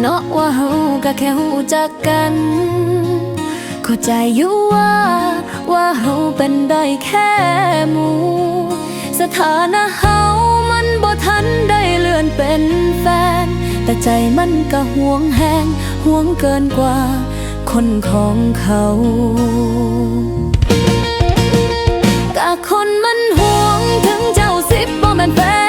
เนาะว่าเฮากะแค่หูจักกัน เข้าใจอยู่ว่า ว่าเฮาเป็นได้แค่หมู่สถานะเฮามันบ่ทันได้เลื่อนเป็นแฟน แต่ใจมันก็ห่วงแหงห่วงเกินกว่า คนของเขากะคนมันห่วงถึงเจ้าสิบบ่แม่นแฟน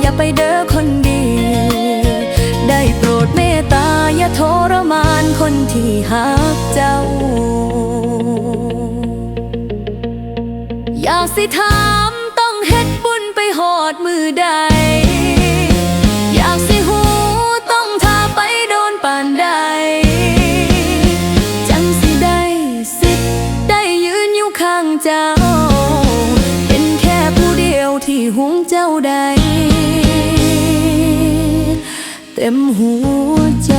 อย่าไปเด้อคนดี ได้โปรดเมตตาอย่าทรมานคนที่หักเจ้า อยากสิถามต้องเฮ็ดบุญไปหอดมือใด อยากสิหูต้องทาไปโดนป่านใด จังสิได้สิทธิ์ได้ยืนอยู่ข้างเจ้า เป็นแค่ผู้เดียวที่หุงเจ้าใด เต็มหัวใจ